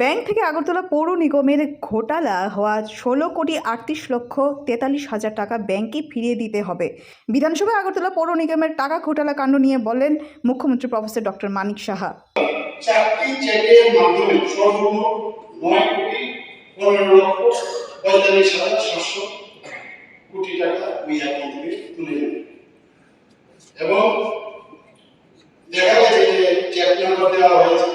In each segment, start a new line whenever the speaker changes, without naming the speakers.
Bank থেকে আগরতলা পৌর নিগমের ঘোটালা হওয়া ষোলো কোটি আটত্রিশ লক্ষ তেতাল্লিশ হাজার টাকা ব্যাংকে ফিরিয়ে দিতে হবে। বিধানসভায় আগরতলা পৌর নিগমের টাকা ঘোটালা কাণ্ড নিয়ে বলেন মুখ্যমন্ত্রী প্রফেসর ডক্টর মানিক সাহা।
এবং দেখা গেছে যে নাম্বার দেওয়া হয়েছে।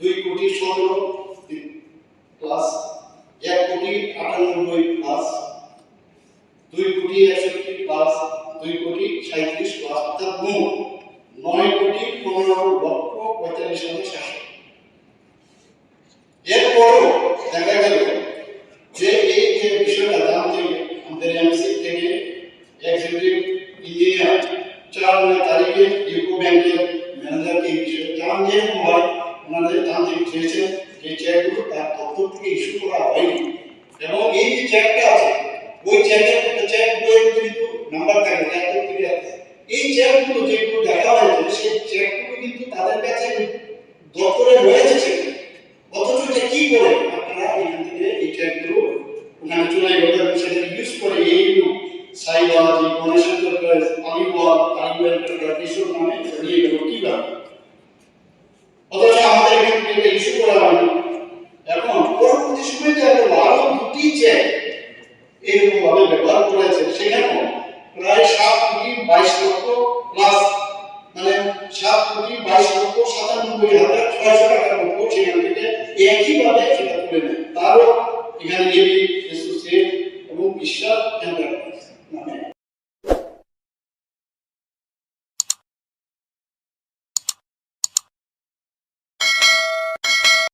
এক কোটি সতেরো দুই কোটি একষট্টি দুই কোটি সাঁত্রিশ প্লাস অর্থাৎ নয় কোটি পনেরো লক্ষ পঁয়তাল্লিশ হাজার সাতশো এরপরও দেখা গেল যে এই যে বিষয়টা জানতে আমাদের এমসি থেকে এই যেরকম হয় ওনাদের যে চেকগুলো যে আছে, ওই চেকের একটা চেক বইয়ের নাম্বার থাকে চেকের থেকে এই চেকগুলো দেখা হয়েছে, সেই চেকগুলো কিন্তু তাদের কাছে দপ্তরে রয়েছে কি করে আপনারা এখান থেকে এই ওখানে চলে গেল। সাইবাজি গণেশ এন্টারপ্রাইজ এন্টারপ্রাইজ নামে নিয়ে গেল কীভাবে অথচ আমাদের ইস্যু করা হয়নি এখন পরবর্তী আরও দুটি এরকম ভাবে ব্যবহার করেছে প্রায় সাত কোটি বাইশ লক্ষ প্লাস মানে সাত কোটি বাইশ লক্ষ সাতানব্বই হাজার ছয়শো টাকার মতো সেখান থেকে একইভাবে সেটা তুলে নেয়।